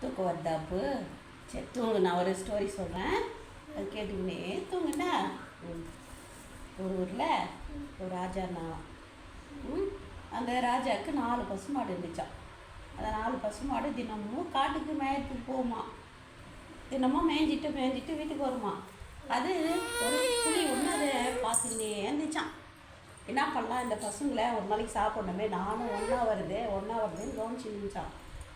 தூக்கம் வருதா சரி தூங்கு நான் ஒரு ஸ்டோரி சொல்கிறேன் அது கேட்டுக்கினே தூங்குண்டா? ஒரு ஊரில் ஒரு ராஜா இருந்தாங்களாம் அந்த ராஜாவுக்கு நாலு பசுமாடு இருந்துச்சான் அந்த நாலு பசுமாடு தினமும் காட்டுக்கு மேயத்துக்கு போகுமா. தினமும் மேய்ஞ்சிட்டு மேய்ஞ்சிட்டு வீட்டுக்கு வருமா. அது ஒரு புளி ஒன்று அதை பார்த்துக்கினே இருந்துச்சான் என்ன பண்ணலாம்? இந்த பசங்களை ஒரு நாளைக்கு சாப்பிடணுமே. நானும் ஒன்றா வருது ஒன்றா வருதுன்னு கவனிச்சு நினைச்சான்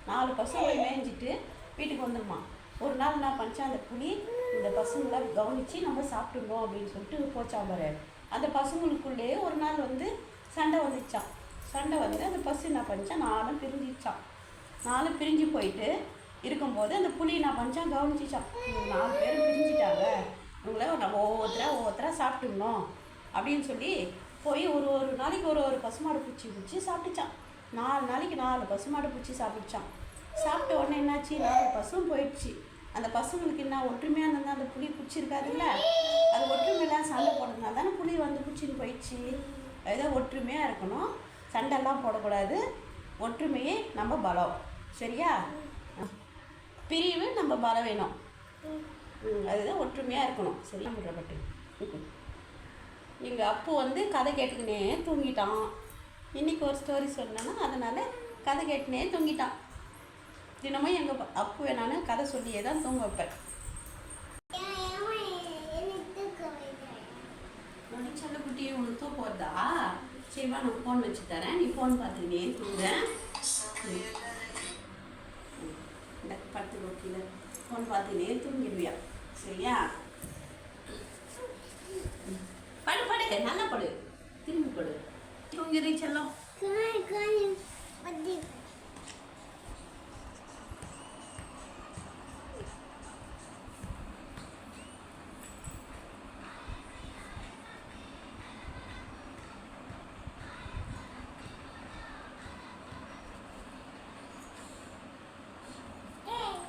நாலு பசங்களை மேய்ஞ்சிட்டு வீட்டுக்கு வந்துடுமா ஒரு நாள் என்ன பண்ணிச்சா அந்த புளி இந்த பசங்களை கவனித்து நம்ம சாப்பிட்டுருந்தோம் அப்படின்னு சொல்லிட்டு போச்சான் பாரு. அந்த பசங்களுக்குள்ளேயே ஒரு நாள் வந்து சண்டை வந்துச்சான் சண்டை வந்து அந்த பசு என்ன பண்ணிச்சான் நானும் பிரிஞ்சிச்சான் நானும் பிரிஞ்சு போயிட்டு இருக்கும்போது அந்த புளி என்ன பண்ணிச்சான் கவனிச்சிச்சான் நாலு பேரும் பிரிஞ்சிட்டாங்க. இவங்கள நம்ம ஒவ்வொருத்தராக ஒவ்வொருத்தராக சாப்பிட்டுடணும். அப்படின்னு சொல்லி போய் ஒரு ஒரு நாளைக்கு ஒரு ஒரு பசுமாடு பிடிச்சி பிடிச்சி சாப்பிட்டுச்சான். நாலு நாளைக்கு நாலு பசுமாடு பிடிச்சி சாப்பிட்டுச்சான். சாப்பிட்ட உடனே என்னாச்சு? நாலு பசுவும் போயிடுச்சு. அந்த பசுங்களுக்கு என்ன ஒற்றுமையாக இருந்தால் அந்த புலி பிடிச்சிருக்காதுல்ல அது ஒற்றுமையெல்லாம் சண்டை போடுறதுனால தானே புளி வந்து பிடிச்சின்னு போயிடுச்சு. ஏதோ ஒற்றுமையாக இருக்கணும். சண்டைலாம் போடக்கூடாது. ஒற்றுமையே நம்ம பலம். சரியா? பிரிவு நம்ம பலம் வேணும் அதுதான் ஒற்றுமையாக இருக்கணும். சரியா? முறைப்பட்டு எங்கள் அப்பு வந்து கதை கேட்டுக்கினே தூங்கிட்டான். இன்றைக்கி ஒரு ஸ்டோரி சொன்னேன்னா அதனால் கதை கேட்டுனே தூங்கிட்டான். தினமும் எங்கள் அப்பு நான் கதை சொல்லியே தான் தூங்க வைப்பேன். உனக்கு குட்டியே உனக்கு தூக்கம் வருதா? சரி நான் ஃபோன் வச்சு தரேன். நீ ஃபோன் பார்த்துக்கினே தூங்க ம். கீழே. ஃபோன் பார்த்துக்கினே தூங்கிடுவியா? சரியா? படு படு நல்லா படு திரும்பி படு தூங்கிடுறீ செல்லம்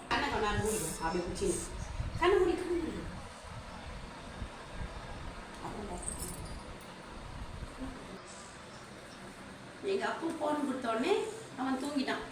கண்ணை கொண்டாந்து மூடிடு அப்படி எங்கள் அப்பா ஃபோன் கொடுத்தோடனே அவன் தூங்கிட்டான்.